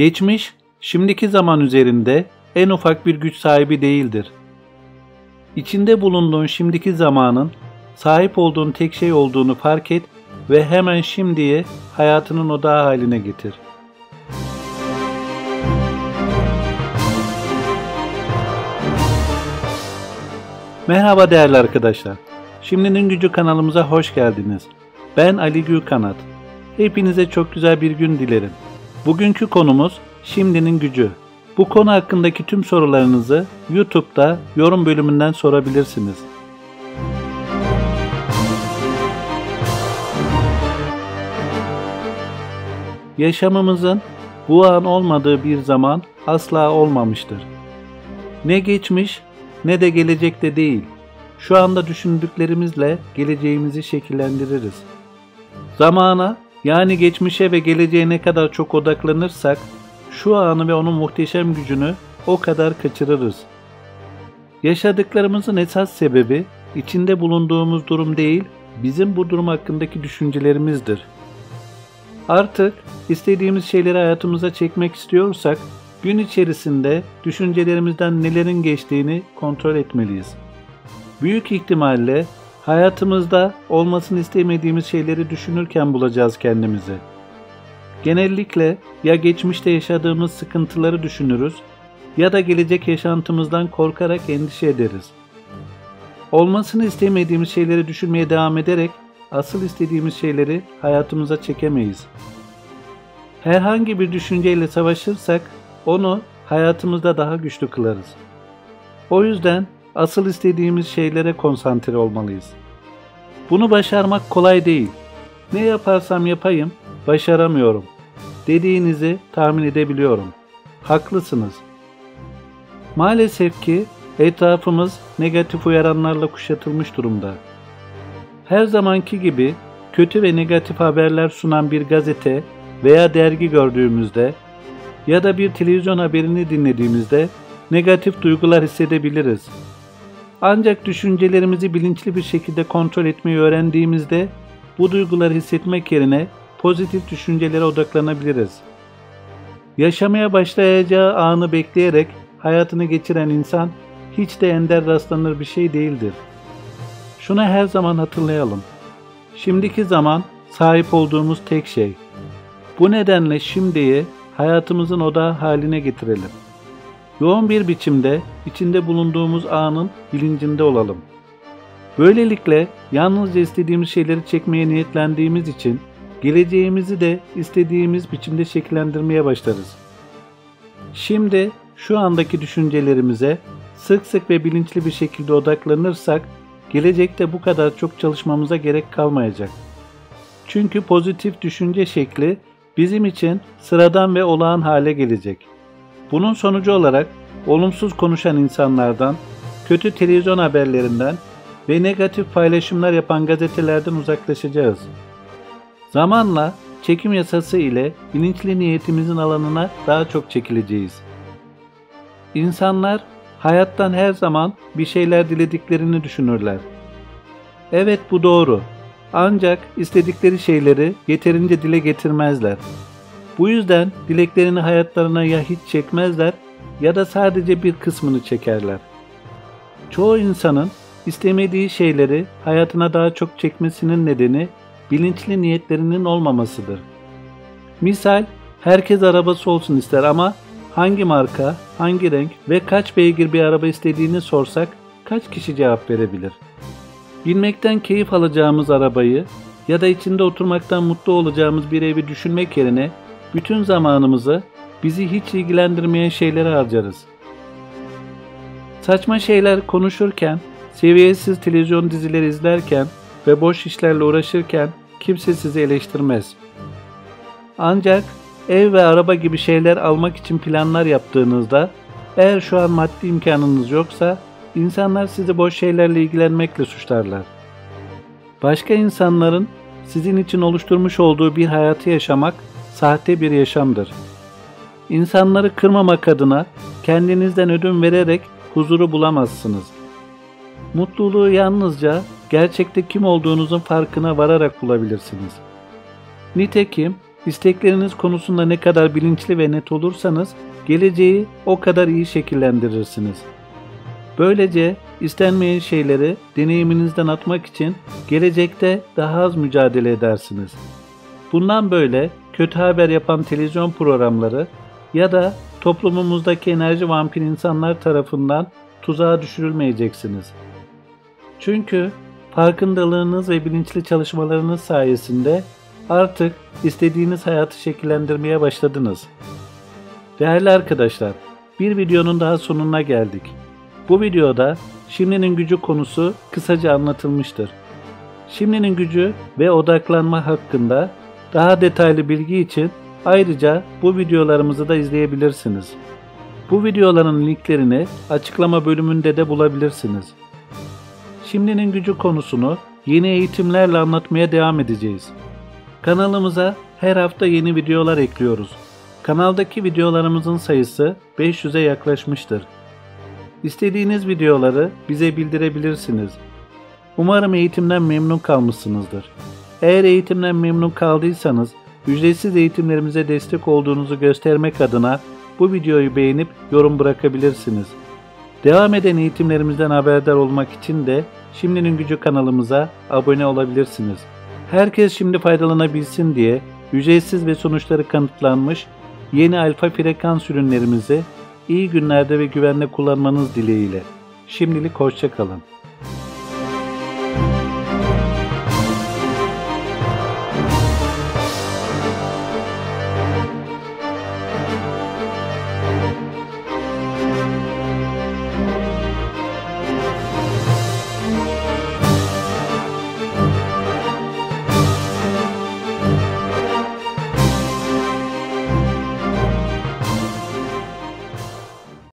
Geçmiş, şimdiki zaman üzerinde en ufak bir güç sahibi değildir. İçinde bulunduğun şimdiki zamanın sahip olduğun tek şey olduğunu fark et ve hemen şimdiye hayatının odağı haline getir. Merhaba değerli arkadaşlar. Şimdinin Gücü kanalımıza hoş geldiniz. Ben Ali Gülkanat. Hepinize çok güzel bir gün dilerim. Bugünkü konumuz Şimdinin Gücü. Bu konu hakkındaki tüm sorularınızı YouTube'da yorum bölümünden sorabilirsiniz. Yaşamımızın bu an olmadığı bir zaman asla olmamıştır. Ne geçmiş ne de gelecekte değil. Şu anda düşündüklerimizle geleceğimizi şekillendiririz. Zamana yani geçmişe ve geleceğe ne kadar çok odaklanırsak şu anı ve onun muhteşem gücünü o kadar kaçırırız. Yaşadıklarımızın esas sebebi içinde bulunduğumuz durum değil, bizim bu durum hakkındaki düşüncelerimizdir. Artık istediğimiz şeyleri hayatımıza çekmek istiyorsak gün içerisinde düşüncelerimizden nelerin geçtiğini kontrol etmeliyiz. Büyük ihtimalle hayatımızda olmasını istemediğimiz şeyleri düşünürken bulacağız kendimizi. Genellikle ya geçmişte yaşadığımız sıkıntıları düşünürüz ya da gelecek yaşantımızdan korkarak endişe ederiz. Olmasını istemediğimiz şeyleri düşünmeye devam ederek asıl istediğimiz şeyleri hayatımıza çekemeyiz. Herhangi bir düşünceyle savaşırsak onu hayatımızda daha güçlü kılarız. O yüzden asıl istediğimiz şeylere konsantre olmalıyız. Bunu başarmak kolay değil. Ne yaparsam yapayım başaramıyorum dediğinizi tahmin edebiliyorum. Haklısınız. Maalesef ki etrafımız negatif uyaranlarla kuşatılmış durumda. Her zamanki gibi kötü ve negatif haberler sunan bir gazete veya dergi gördüğümüzde ya da bir televizyon haberini dinlediğimizde negatif duygular hissedebiliriz. Ancak düşüncelerimizi bilinçli bir şekilde kontrol etmeyi öğrendiğimizde bu duyguları hissetmek yerine pozitif düşüncelere odaklanabiliriz. Yaşamaya başlayacağı anı bekleyerek hayatını geçiren insan hiç de ender rastlanır bir şey değildir. Şuna her zaman hatırlayalım. Şimdiki zaman sahip olduğumuz tek şey. Bu nedenle şimdiyi hayatımızın odağı haline getirelim. Yoğun bir biçimde içinde bulunduğumuz anın bilincinde olalım. Böylelikle yalnızca istediğimiz şeyleri çekmeye niyetlendiğimiz için geleceğimizi de istediğimiz biçimde şekillendirmeye başlarız. Şimdi şu andaki düşüncelerimize sık sık ve bilinçli bir şekilde odaklanırsak gelecekte bu kadar çok çalışmamıza gerek kalmayacak. Çünkü pozitif düşünce şekli bizim için sıradan ve olağan hale gelecek. Bunun sonucu olarak olumsuz konuşan insanlardan, kötü televizyon haberlerinden ve negatif paylaşımlar yapan gazetelerden uzaklaşacağız. Zamanla çekim yasası ile bilinçli niyetimizin alanına daha çok çekileceğiz. İnsanlar hayattan her zaman bir şeyler dilediklerini düşünürler. Evet bu doğru. Ancak istedikleri şeyleri yeterince dile getirmezler. Bu yüzden dileklerini hayatlarına ya hiç çekmezler ya da sadece bir kısmını çekerler. Çoğu insanın istemediği şeyleri hayatına daha çok çekmesinin nedeni bilinçli niyetlerinin olmamasıdır. Misal, herkes arabası olsun ister ama hangi marka, hangi renk ve kaç beygir bir araba istediğini sorsak kaç kişi cevap verebilir? Bilmekten keyif alacağımız arabayı ya da içinde oturmaktan mutlu olacağımız bir evi düşünmek yerine bütün zamanımızı bizi hiç ilgilendirmeyen şeylere harcarız. Saçma şeyler konuşurken, seviyesiz televizyon dizileri izlerken ve boş işlerle uğraşırken kimse sizi eleştirmez. Ancak ev ve araba gibi şeyler almak için planlar yaptığınızda eğer şu an maddi imkanınız yoksa insanlar sizi boş şeylerle ilgilenmekle suçlarlar. Başka insanların sizin için oluşturmuş olduğu bir hayatı yaşamak sahte bir yaşamdır. İnsanları kırmamak adına kendinizden ödün vererek huzuru bulamazsınız. Mutluluğu yalnızca gerçekte kim olduğunuzun farkına vararak bulabilirsiniz. Nitekim İstekleriniz konusunda ne kadar bilinçli ve net olursanız geleceği o kadar iyi şekillendirirsiniz. Böylece istenmeyen şeyleri deneyiminizden atmak için gelecekte daha az mücadele edersiniz. Bundan böyle kötü haber yapan televizyon programları ya da toplumumuzdaki enerji vampir insanlar tarafından tuzağa düşürülmeyeceksiniz. Çünkü farkındalığınız ve bilinçli çalışmalarınız sayesinde artık istediğiniz hayatı şekillendirmeye başladınız. Değerli arkadaşlar, bir videonun daha sonuna geldik. Bu videoda şimdinin gücü konusu kısaca anlatılmıştır. Şimdinin gücü ve odaklanma hakkında daha detaylı bilgi için ayrıca bu videolarımızı da izleyebilirsiniz. Bu videoların linklerini açıklama bölümünde de bulabilirsiniz. Şimdinin gücü konusunu yeni eğitimlerle anlatmaya devam edeceğiz. Kanalımıza her hafta yeni videolar ekliyoruz. Kanaldaki videolarımızın sayısı 500'e yaklaşmıştır. İstediğiniz videoları bize bildirebilirsiniz. Umarım eğitimden memnun kalmışsınızdır. Eğer eğitimden memnun kaldıysanız ücretsiz eğitimlerimize destek olduğunuzu göstermek adına bu videoyu beğenip yorum bırakabilirsiniz. Devam eden eğitimlerimizden haberdar olmak için de Şimdinin Gücü kanalımıza abone olabilirsiniz. Herkes şimdi faydalanabilsin diye ücretsiz ve sonuçları kanıtlanmış yeni alfa frekans ürünlerimizi iyi günlerde ve güvenle kullanmanız dileğiyle. Şimdilik hoşçakalın.